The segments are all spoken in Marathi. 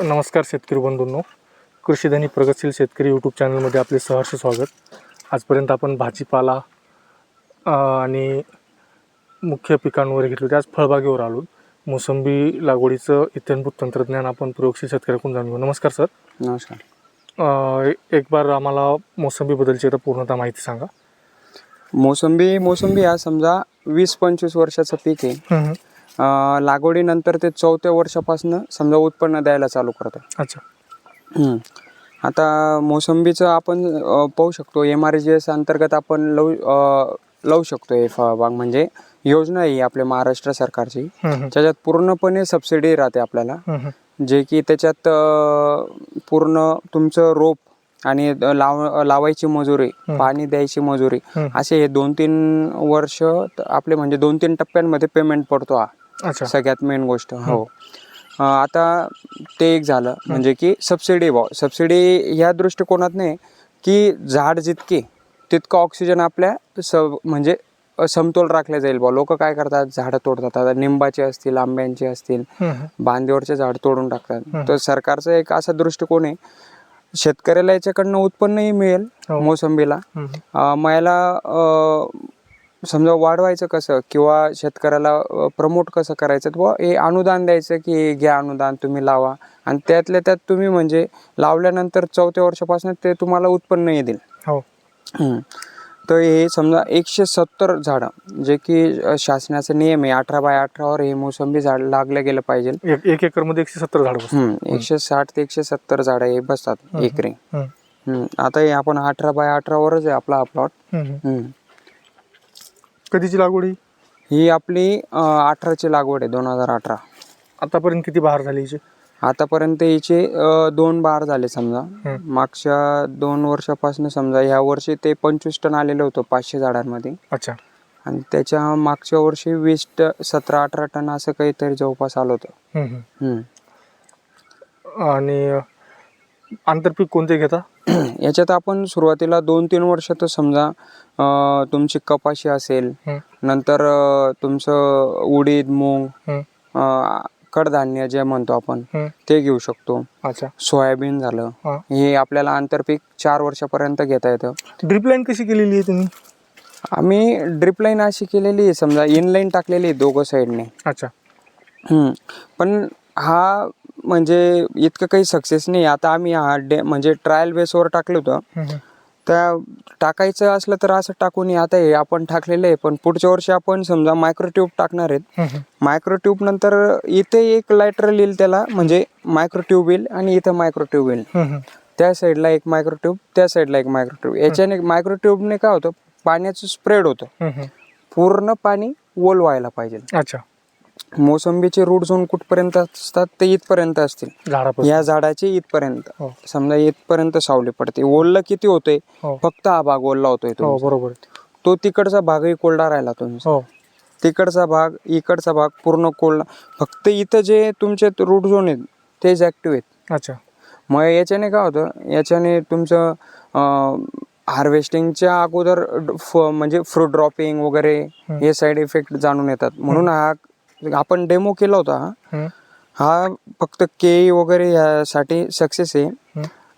नमस्कार शेतकरी बंधूंनो. कृषीधनी प्रगतशील शेतकरी यूट्यूब चॅनलमध्ये आपले सहर्ष स्वागत. आजपर्यंत आपण भाजीपाला आणि मुख्य पिकांवर घेतलं. होते आज फळबागेवर आलो. मोसंबी लागवडीचं इत्याभूत तंत्रज्ञान आपण प्रयोगशील शेतकऱ्याकडून जाणून घेऊ. नमस्कार सर. नमस्कार. एक बार आम्हाला मोसंबीबद्दलची आता पूर्णतः माहिती सांगा. मोसंबी मोसंबी हा समजा वीस पंचवीस वर्षाचं पीक आहे. लागवडीनंतर ते चौथ्या वर्षापासून समजा उत्पन्न द्यायला चालू करतं अच्छा. हम्म. आता मोसंबीचं आपण पाहू शकतो. एम आर जी एस अंतर्गत आपण लावू लावू शकतो हे फळबाग म्हणजे योजना आहे ही आपल्या महाराष्ट्र सरकारची. त्याच्यात पूर्णपणे सबसिडी राहते आपल्याला. जे की त्याच्यात पूर्ण तुमचं रोप आणि लाव लावायची मजुरी पाणी द्यायची मजुरी. असे हे दोन तीन वर्ष आपले म्हणजे दोन तीन टप्प्यांमध्ये पेमेंट पडतो हा. अच्छा. सगळ्यात मेन गोष्ट हो. आता ते एक झालं म्हणजे की सबसिडी भाव सबसिडी ह्या दृष्टिकोनात नाही की झाड जितके तितकं ऑक्सिजन आपल्या स म्हणजे समतोल राखले जाईल बा लोक काय करतात झाडं तोडतात. आता निंबाचे असतील आंब्यांचे असतील बांधीवरचे झाड तोडून टाकतात. तर सरकारचा एक असा दृष्टिकोन आहे शेतकऱ्याला याच्याकडनं उत्पन्नही मिळेल हो. मोसंबीला. अं, समजा वाढवायचं कसं? किंवा शेतकऱ्याला प्रमोट कसं करायचं? बुवा हे अनुदान द्यायचं की घ्या अनुदान तुम्ही लावा. आणि त्यातल्या त्यात तुम्ही म्हणजे लावल्यानंतर चौथ्या वर्षापासून ते तुम्हाला उत्पन्न देईल. हो. हम्म. तर हे समजा एकशे सत्तर झाडं जे की शासनाचा नियम आहे अठरा बाय अठरावर हे मोसंबी झाड लागलं गेलं पाहिजे. एक एक एकरमध्ये एकशे सत्तर झाड एकशे साठ ते एकशे सत्तर झाडं हे बसतात एकरी. आता हे आपण अठरा बाय अठरावरच आहे आपला हा प्लॉट. हम्म. कधीची लागवड ही? ही आपली अं, अठराची लागवड आहे दोन हजार अठरा. आतापर्यंत किती बहार झाली हिची? आतापर्यंत हिचे अं, दोन बार झाले समजा. हम्म. मागच्या दोन वर्षापासून समजा ह्या वर्षी ते पंचवीस टन आलेलं होतं पाचशे झाडांमध्ये. अच्छा. आणि त्याच्या मागच्या वर्षी वीस ट सतरा अठरा टन असं काहीतरी जवळपास आलं होतं. हम्म, हम्म. हम्म. आणि अ, आंतरपीक कोणते घेता? याच्यात आपण सुरुवातीला दोन तीन वर्ष तर समजा तुमची कपाशी असेल नंतर तुमचं उडीद मूग कडधान्य जे म्हणतो आपण. ते घेऊ शकतो. अच्छा. सोयाबीन झालं. हा. आपल्याला आंतरपीक चार वर्षापर्यंत घेता येतं. ड्रिप लाईन कशी केलेली आहे तुम्ही? आम्ही ड्रिप लाईन अशी केलेली आहे समजा इन लाईन टाकलेली आहे दोघं साईडने. अच्छा. पण हा म्हणजे इतकं काही सक्सेस नाही. आता आम्ही हा डे म्हणजे ट्रायल बेसवर टाकलं होतं. त्या टाकायचं असलं तर असं टाकून. आता हे आपण टाकलेलं आहे. पण पुढच्या वर्षी आपण समजा मायक्रोट्यूब टाकणार आहेत. मायक्रोट्यूब नंतर इथे एक लायटरल येईल त्याला. म्हणजे मायक्रोट्यूब येईल आणि इथं मायक्रोट्यूब येईल. त्या साईडला एक मायक्रोट्यूब त्या साईडला एक मायक्रोट्यूब याच्याने मायक्रोट्यूबने काय होतं? पाण्याचं स्प्रेड होतं. पूर्ण पाणी ओल व्हायला पाहिजे. अच्छा. मोसंबीचे रूट झोन कुठपर्यंत असतात ते इथपर्यंत असतील. या झाडाचे इथपर्यंत. हो. समजा इथपर्यंत सावली पडते. ओललं किती होतंय? हो. फक्त हा भाग ओलला होतोय हो तो बरोबर. आहे. तो तिकडचा भागही कोरडा राहिला तुमचा. हो. तिकडचा भाग इकडचा भाग पूर्ण कोरडा. फक्त इथं जे तुमचे रूट झोन आहेत तेच ऍक्टिव्ह आहेत. अच्छा. मग याच्याने काय होतं? याच्याने तुमचं हार्वेस्टिंगच्या अगोदर म्हणजे फ्रूट ड्रॉपिंग वगैरे हे. साईड इफेक्ट जाणून येतात. म्हणून हा आपण डेमो केला होता. हा. हा फक्त केळी वगैरे यासाठी सक्सेस आहे.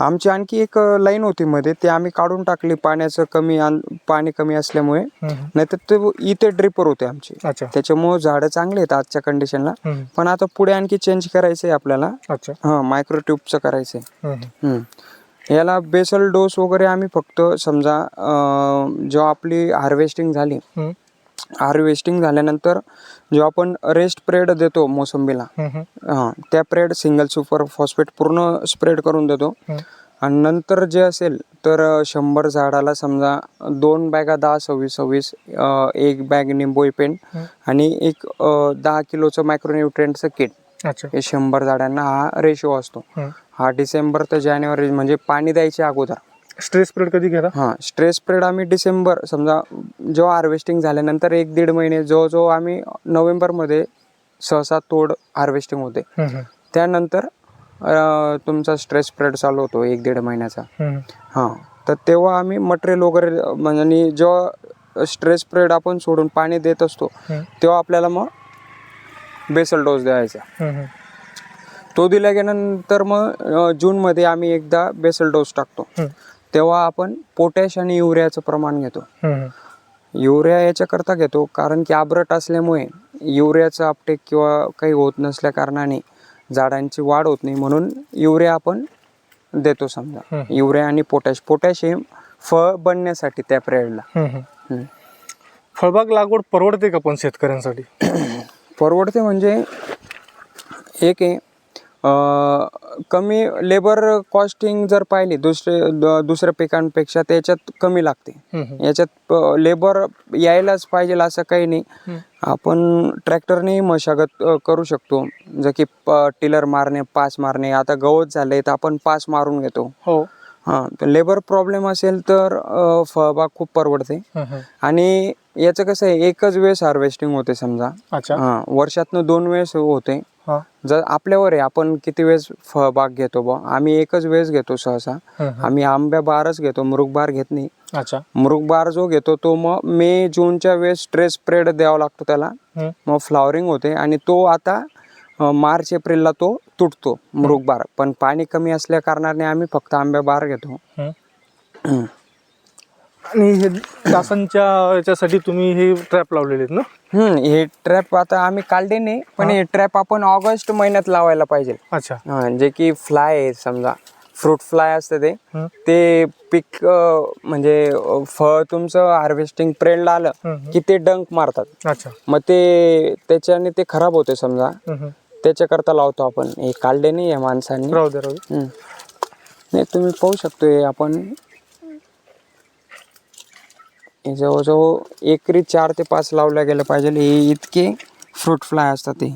आमची आणखी एक लाईन होती मध्ये. ते आम्ही काढून टाकली पाण्याचं कमी पाणी कमी असल्यामुळे. नाहीतर ते इथे ड्रिपर होते आमचे. त्याच्यामुळे झाडं चांगले आहेत आजच्या कंडिशनला पण आता पुढे आणखी चेंज करायचं आहे आपल्याला हां मायक्रो ट्यूबचं करायचं आहे हम्म, हम्म. याला बेसल डोस वगैरे आम्ही फक्त समजा जेव्हा आपली हार्वेस्टिंग झाली हार्वेस्टिंग झाल्यानंतर जेव्हा आपण रेस्ट प्रेड देतो मोसंबीला हां त्या प्रेड सिंगल सुपर फॉस्फेट पूर्ण स्प्रेड करून देतो. आणि नंतर जे असेल तर शंभर झाडाला समजा दोन बॅगा दहा सव्वीस सव्वीस एक बॅग निंबोई पेंट. आणि एक दहा किलोचं मायक्रोन्युट्रिएंटचं किट हे शंभर झाडांना हा रेशो असतो. हा डिसेंबर ते जानेवारी म्हणजे पाणी द्यायच्या अगोदर. स्ट्रेस पिरियड कधी घेता हां स्ट्रेस पिरियड आम्ही डिसेंबर समजा जेव्हा हार्वेस्टिंग झाल्यानंतर एक दीड महिने जवळजवळ आम्ही नोव्हेंबरमध्ये सहसा तोड हार्वेस्टिंग होते. त्यानंतर तुमचा स्ट्रेस पिरियड चालू होतो एक दीड महिन्याचा. हां तर तेव्हा आम्ही मटेरियल वगैरे म्हणजे जेव्हा स्ट्रेस पिरियड आपण सोडून पाणी देत असतो तेव्हा आपल्याला मग बेसल डोस द्यायचा. तो दिल्या गेल्यानंतर मग जूनमध्ये आम्ही एकदा बेसल डोस टाकतो. तेव्हा आपण पोटॅश आणि युरियाचं प्रमाण घेतो. युरिया याच्याकरता घेतो कारण की आब्रट असल्यामुळे युरियाचं आपटेक किंवा काही होत नसल्या कारणाने झाडांची वाढ होत नाही म्हणून युरिया आपण देतो समजा. युरिया आणि पोटॅश पोटॅश हे फळ बनण्यासाठी त्या हम्म. फळबाग लागवड परवडते का पण शेतकऱ्यांसाठी परवडते म्हणजे एक आहे कमी लेबर कॉस्टिंग जर पाहिली दुसरे दुसऱ्या पिकांपेक्षा त्याच्यात कमी लागते. याच्यात लेबर यायलाच पाहिजे असं काही नाही. आपण ट्रॅक्टरने मशागत करू शकतो. जर की टिलर मारणे पास मारणे आता गवत झाले तर आपण पास मारून घेतो. हो. हां तर लेबर प्रॉब्लेम असेल तर फळबाग खूप परवडते. आणि याचं कसं आहे एकच वेळेस हार्वेस्टिंग होते समजा. अच्छा. हां वर्षातनं दोन वेळेस होते. हा. जर आपल्यावर आहे आपण किती वेळेस फळबाग घेतो बा? आम्ही एकच वेळेस घेतो सहसा. हम्म. आम्ही आंब्या बारच घेतो मृगबार घेत नाही. अच्छा. मृगबार जो घेतो तो मग मे जूनच्या वेळेस स्ट्रेस स्प्रेड द्यावा लागतो त्याला. हम्म. मग फ्लॉवरिंग होते आणि तो आता अ, मार्च एप्रिलला तो तुटतो मृगबार पण पाणी कमी असल्या कारणाने आम्ही फक्त आंब्या बार घेतो. हम्म. आणि हे डासांच्या याच्यासाठी तुम्ही हे ट्रॅप लावलेले आहेत ना? हम्म, हे ट्रॅप आता आम्ही काढले नाही पण हे. ट्रॅप आपण ऑगस्ट महिन्यात लावायला पाहिजे. अच्छा. हा, जे की फ्लाय आहे समजा फ्रूट फ्लाय असतं ते हम्म. ते पीक अ, म्हणजे अ, फळ तुमचं हार्वेस्टिंग प्रेडला आलं हम्म. की ते डंक मारतात. अच्छा. मग ते त्याच्याने ते खराब होते समजा. हम्म, हम्म. त्याच्याकरता लावतो आपण. हे काढले नाही या माणसांनी. राहू दे राहू दे. हम्म. नाही तुम्ही पाहू शकतो हे आपण. जवळजवळ एकरी चार ते पाच लावल्या गेलं पाहिजे. हे इतके फ्रूट फ्लाय असतात ते.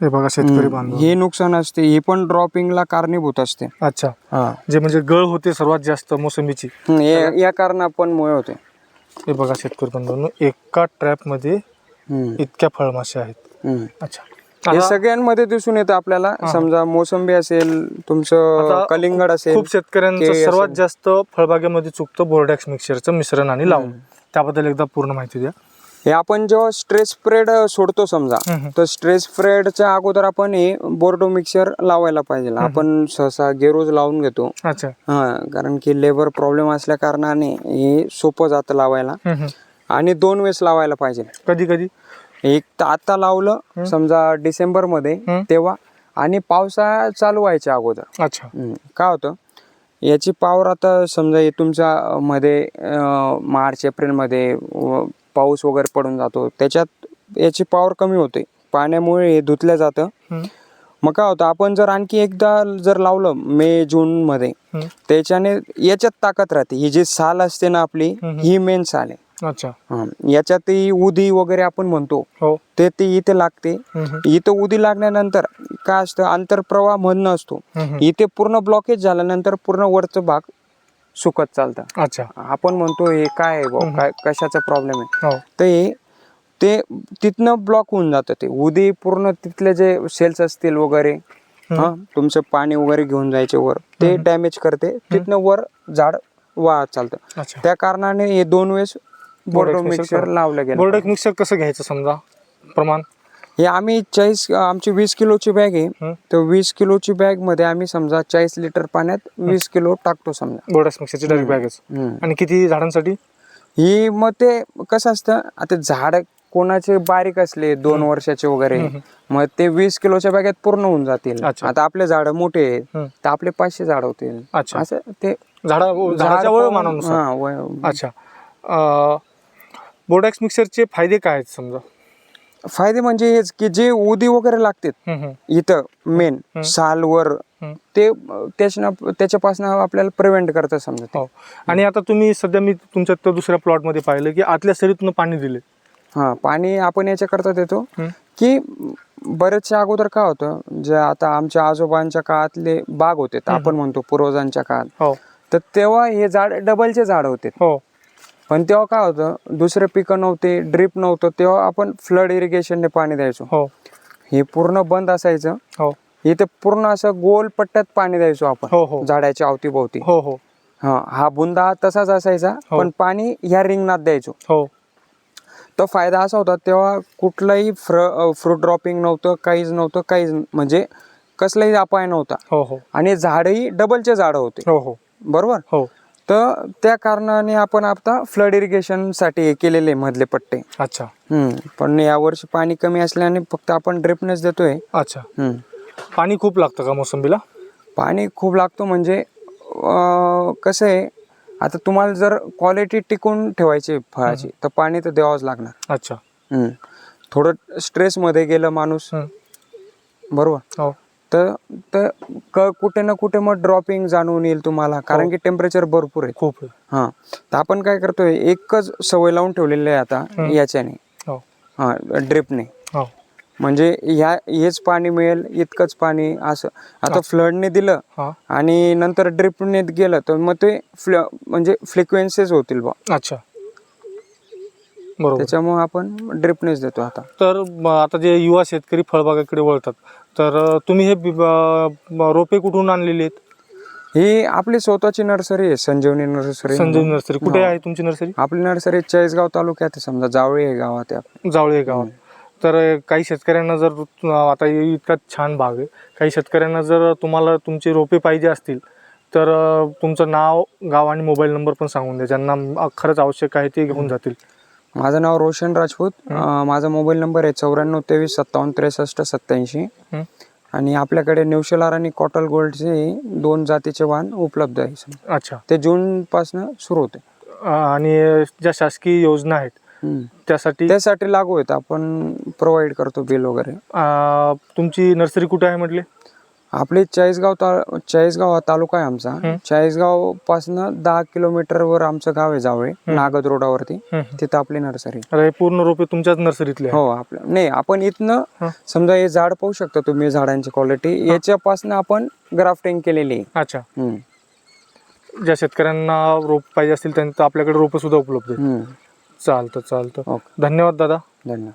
हे बघा शेतकरी बांधव. हे नुकसान असते. हे पण ड्रॉपिंगला कारणीभूत असते. अच्छा. हा. जे म्हणजे गळ होते सर्वात जास्त मोसंबीची. हे- या कारण आपण मुळे होते. हे बघा शेतकरी बांधवांनो एका ट्रॅपमध्ये हम्म, इतक्या फळमाशा आहेत. हम्म. अच्छा. हे सगळ्यांमध्ये दिसून येतं आपल्याला. समजा मोसंबी असेल तुमचं कलिंगड असेल खूप शेतकऱ्यांचं सर्वात. जास्त फळबागेमध्ये चुकतं बोर्डॅक्स मिक्सरचं मिश्रण आणि लावून. त्याबद्दल एकदा पूर्ण माहिती द्या. हे आपण जेव्हा स्ट्रेस स्प्रेड सोडतो समजा. तर स्ट्रेस स्प्रेडच्या अगोदर आपण हे बोर्डो मिक्सर लावायला पाहिजे. आपण सहसा गेरोज लावून घेतो. हा कारण की लेबर प्रॉब्लेम असल्या कारणाने हे सोपं जातं लावायला. आणि दोन वेळेस लावायला पाहिजे. कधी कधी? एक तर आता लावलं समजा डिसेंबरमध्ये. तेव्हा आणि पावसाळा चालू व्हायच्या अगोदर अच्छा हम्म. काय होतं याची पावर आता समजा हे तुमच्या मध्ये अं, मार्च एप्रिलमध्ये व- पाऊस वगैरे पडून जातो त्याच्यात याची पावर कमी होते पाण्यामुळे हे धुतलं जातं हम्म. मग काय होतं आपण जर आणखी एकदा जर लावलं मे जून मध्ये हम्म. त्याच्याने याच्यात ताकद राहते ही जी साल असते ना आपली हम्म. ही मेन साल आहे अच्छा. हं. याच्यात ही उदी वगैरे आपण म्हणतो. हो. ते ती इथे लागते. इथं उदी लागल्यानंतर काय असतं आंतरप्रवाह म्हणणं असतो. इथे पूर्ण ब्लॉकेज झाल्यानंतर पूर्ण वरचं भाग सुकत चालतं. अच्छा. आपण म्हणतो हे काय आहे काय कशाचा प्रॉब्लेम आहे? हो. हे ते तिथनं ब्लॉक होऊन जातं ते. उदी पूर्ण तिथले जे सेल्स असतील वगैरे हा तुमचं पाणी वगैरे घेऊन जायचे वर ते डॅमेज करते. तिथनं वर झाड वाहत चालतं. त्या कारणाने हे दोन वेळेस बोर्डो मिक्सर. लावलं गेलं बोर्डॅक्स मिक्सर कसं घ्यायचं समजा? प्रमाण? हे आम्ही चाळीस आमची वीस किलोची बॅग आहे. तर वीस किलोची बॅगमध्ये आम्ही समजा चाळीस लिटर पाण्यात वीस किलो टाकतो समजा. बोर्डॅक्स मिक्सरची डायरेक्ट हम्म. आणि किती झाडांसाठी? ही मग ते कसं असतं आता झाड कोणाचे बारीक असले दोन वर्षाचे वगैरे मग ते वीस किलोच्या बॅगेत पूर्ण होऊन जातील. आता आपले झाड मोठे आहेत. तर आपले पाचशे झाड होतील. असं ते झाडा अच्छा. बोर्डॅक्स मिक्सरचे फायदे काय आहेत समजा? फायदे म्हणजे हेच की जे उदी वगैरे लागतात हम्म, हम्म. इथं मेन सालवर. ते त्याच्या त्याच्यापासून आपल्याला प्रिव्हेंट करतं समजा ते. हो. आणि आता तुम्ही सध्या मी तुमच्या त्या दुसऱ्या प्लॉटमध्ये पाहिलं की आतल्या सरीतून पाणी दिले हा पाणी आपण याच्याकरता देतो. की बरेचशा अगोदर काय होतं जे आता आमच्या आजोबांच्या काळातले बाग होते आपण म्हणतो पूर्वजांच्या काळात. हो. तर तेव्हा हे झाड डबलचे झाड होते. हो. पण तेव्हा काय होतं दुसरे पिकं नव्हते ड्रीप नव्हतं तेव्हा आपण फ्लड इरिगेशनने पाणी द्यायचो. हो. हे पूर्ण बंद असायचं. हो. इथे पूर्ण असं गोल पट्ट्यात पाणी द्यायचो हो, आपण हो. झाडाच्या अवतीभोवती. हो हो. हा हा बुंदा तसाच असायचा हो. पण पाणी ह्या रिंगणात द्यायचो. हो. तो फायदा असा होता तेव्हा कुठलाही फ्र फ्रूट ड्रॉपिंग नव्हतं काहीच नव्हतं काहीच म्हणजे कसलाही अपाय नव्हता. हो हो. आणि झाडही डबलचे झाडं होते. हो हो. बरोबर? हो. तर त्या कारणाने आपण आता फ्लड इरिगेशनसाठी हे केलेले मधले पट्टे. अच्छा. हम्म. पण यावर्षी पाणी कमी असल्याने फक्त आपण ड्रिपनेच देतोय. अच्छा. हम्म. पाणी खूप लागतं का मोसंबीला? पाणी खूप लागतो म्हणजे अं, कसं आहे आता तुम्हाला जर क्वालिटी टिकून ठेवायची आहे फळाची तर पाणी तर द्यावंच लागणार. अच्छा. हम्म. थोडं स्ट्रेसमध्ये गेलं माणूस. बरोबर? हो. तर तर क- कुठे ना कुठे मग ड्रॉपिंग जाणवून येईल तुम्हाला. कारण की टेम्परेचर भरपूर आहे. खूप आहे. हा. तर आपण काय करतोय एकच सवय लावून ठेवलेली आहे आता हं. याच्याने. हो. हा ड्रिपने हो. म्हणजे ह्या हेच पाणी मिळेल इतकंच पाणी असं. आता फ्लडने दिलं हा. आणि नंतर ड्रिपने गेलं तर मग ते फ्ल म्हणजे फ्रिक्वेन्सीज होतील बा अच्छा. बरोबर. त्याच्यामुळे आपण ड्रिपनेच देतो आता. तर म, आता जे युवा शेतकरी फळबागाकडे वळतात तर तुम्ही हे बी- ब- ब- रोपे कुठून आणलेली आहेत? ही आपली स्वतःची नर्सरी आहे संजीवनी नर्सरी. संजीव नर्सरी. कुठे हो. आहे तुमची नर्सरी? आपली नर्सरी चाळीसगाव तालुक्यात आहे समजा जावळी आहे गावात आहे. जावळे गावात. तर काही शेतकऱ्यांना जर आता हे इतका छान भाग आहे. काही शेतकऱ्यांना जर तुम्हाला तुमची रोपे पाहिजे असतील तर तुमचं नाव गाव आणि मोबाईल नंबर पण सांगून द्या. ज्यांना अ, खरंच आवश्यक आहे ते घेऊन जातील. माझं नाव रोशन राजपूत. माझा मोबाईल नंबर आहे चौऱ्याण्णव तेवीस सत्तावन्न त्रेसष्ट सत्याऐंशी. आणि आपल्याकडे न्यूशेलार आणि कॉटल गोल्डचे दोन जातीचे वाहन उपलब्ध आहे. अच्छा. ते जून पासन सुरू होते. आणि ज्या शासकीय योजना आहेत. त्यासाठी त्यासाठी लागू आहेत. आपण प्रोव्हाइड करतो बिल वगैरे. तुमची नर्सरी कुठे आहे म्हटले? आपले चाळीसगाव ता चाळीसगाव हा तालुका आहे आमचा. चाळीसगाव पासन दहा किलोमीटर वर आमचं गाव आहे जावळे. नागद रोडावरती. तिथं आपली नर्सरी. हे पूर्ण रोपे तुमच्याच नर्सरीतले आहे हो आपलं. नाही आपण इथनं. समजा हे झाड पाहू शकता तुम्ही झाडांची क्वालिटी याच्यापासून आपण ग्राफ्टिंग केलेली आहे. अच्छा. ज्या शेतकऱ्यांना रोप पाहिजे असतील त्यांचं आपल्याकडे रोपं सुद्धा उपलब्ध हम्म. चालतं चालतं. धन्यवाद दादा. धन्यवाद.